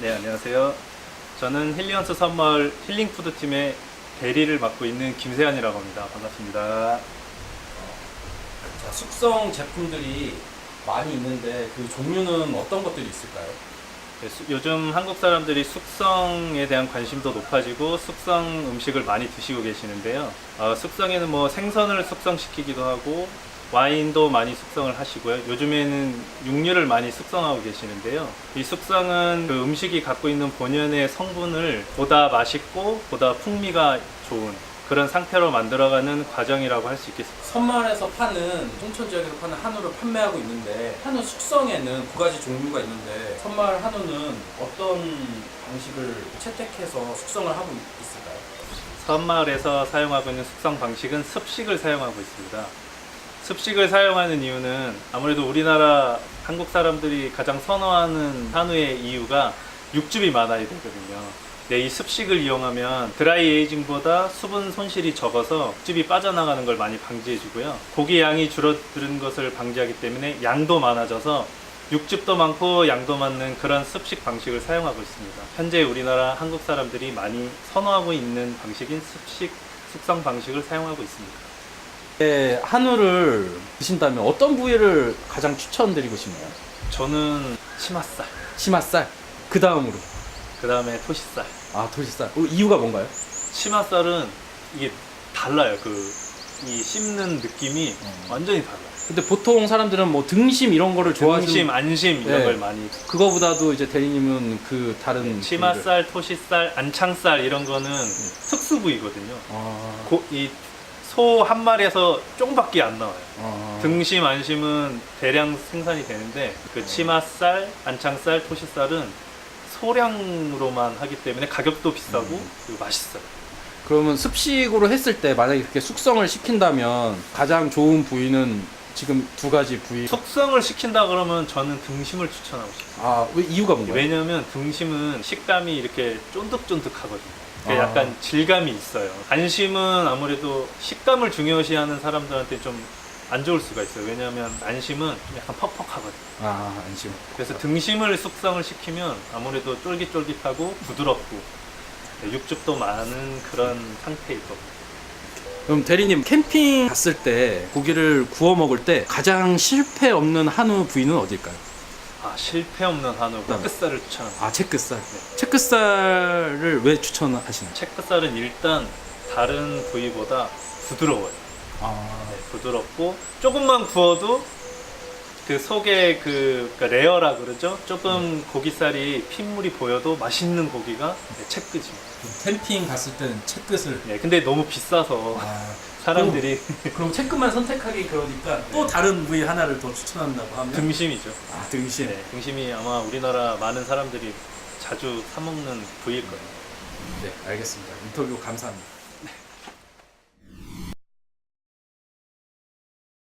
네, 안녕하세요. 저는 힐리언스 선마을 힐링푸드 팀의 대리를 맡고 있는 김세환이라고 합니다. 반갑습니다. 자, 숙성 제품들이 많이 있는데 그 종류는 어떤 것들이 있을까요? 네, 수- 요즘 한국 사람들이 숙성에 대한 관심도 높아지고 숙성 음식을 많이 드시고 계시는데요. 어, 숙성에는 뭐 생선을 숙성시키기도 하고 와인도 많이 숙성을 하시고요. 요즘에는 육류를 많이 숙성하고 계시는데요. 이 숙성은 그 음식이 갖고 있는 본연의 성분을 보다 맛있고 보다 풍미가 좋은 그런 상태로 만들어가는 과정이라고 할 수 있겠습니다. 선마을에서 파는 홍천 지역에서 파는 한우를 판매하고 있는데 한우 숙성에는 두 가지 종류가 있는데 선마을 한우는 어떤 방식을 채택해서 숙성을 하고 있- 있을까요? 섬마을에서 사용하고 있는 숙성 방식은 습식을 사용하고 있습니다. 습식을 사용하는 이유는 아무래도 우리나라 한국 사람들이 가장 선호하는 한우의 이유가 육즙이 많아야 되거든요. 네, 이 습식을 이용하면 드라이 에이징보다 수분 손실이 적어서 육즙이 빠져나가는 걸 많이 방지해주고요. 고기 양이 줄어드는 것을 방지하기 때문에 양도 많아져서 육즙도 많고 양도 많는 그런 습식 방식을 사용하고 있습니다. 현재 우리나라 한국 사람들이 많이 선호하고 있는 방식인 습식 숙성 방식을 사용하고 있습니다. 네, 한우를 드신다면 어떤 부위를 가장 추천드리고 싶나요? 저는 치맛살, 치맛살, 그 다음으로 그 다음에 토시살. 아 도시살. 어, 이유가 뭔가요? 치맛살은 이게 달라요. 그 이 씹는 느낌이 어. 완전히 달라요. 근데 보통 사람들은 뭐 등심 이런 거를 좋아하시는 중심, 안심 이런 네. 걸 많이 그거보다도 이제 대리님은 그 다른 부위를- 치맛살, 토시살, 안창살 이런 거는 특수 부위거든요. 아, 이 소 한 마리에서 쫑밖에 안 나와요. 아. 등심, 안심은 대량 생산이 되는데 그 치맛살, 안창살, 토시살은 소량으로만 하기 때문에 가격도 비싸고 음. 그리고 맛있어요. 그러면 습식으로 했을 때 만약에 그렇게 숙성을 시킨다면 가장 좋은 부위는 지금 두 가지 부위. 숙성을 시킨다 그러면 저는 등심을 추천하고 싶어요. 아, 왜 이유가 뭔가요? 왜냐면 등심은 식감이 이렇게 쫀득쫀득하거든요. 그 아. 약간 질감이 있어요. 안심은 아무래도 식감을 중요시하는 사람들한테 좀 안 좋을 수가 있어요. 왜냐하면 안심은 좀 약간 퍽퍽하거든요. 아, 안심. 그래서 등심을 숙성을 시키면 아무래도 쫄깃쫄깃하고 부드럽고 네, 육즙도 많은 그런 상태일 겁니다. 그럼 대리님 캠핑 갔을 때 고기를 구워 먹을 때 가장 실패 없는 한우 부위는 어딜까요? 아 실패 없는 한우가 네. 끝살을 추천합니다. 아, 체크살. 네. 체크살을 왜 추천하시나요? 체크살은 일단 다른 부위보다 부드러워요. 아, 네, 부드럽고 조금만 구워도 그 속에 그 그러니까 레어라 그러죠. 조금 고기살이 핏물이 보여도 맛있는 고기가 네, 채끝입니다. 캠핑 갔을 때는 체크를 네, 근데 너무 비싸서 아, 사람들이 그럼 체크만 선택하기 그러니까 또 다른 부위 하나를 더 추천한다고 하면 등심이죠. 아, 등심. 네, 등심이 아마 우리나라 많은 사람들이 자주 사 먹는 부위일 거예요. 네, 알겠습니다. 인터뷰 감사합니다.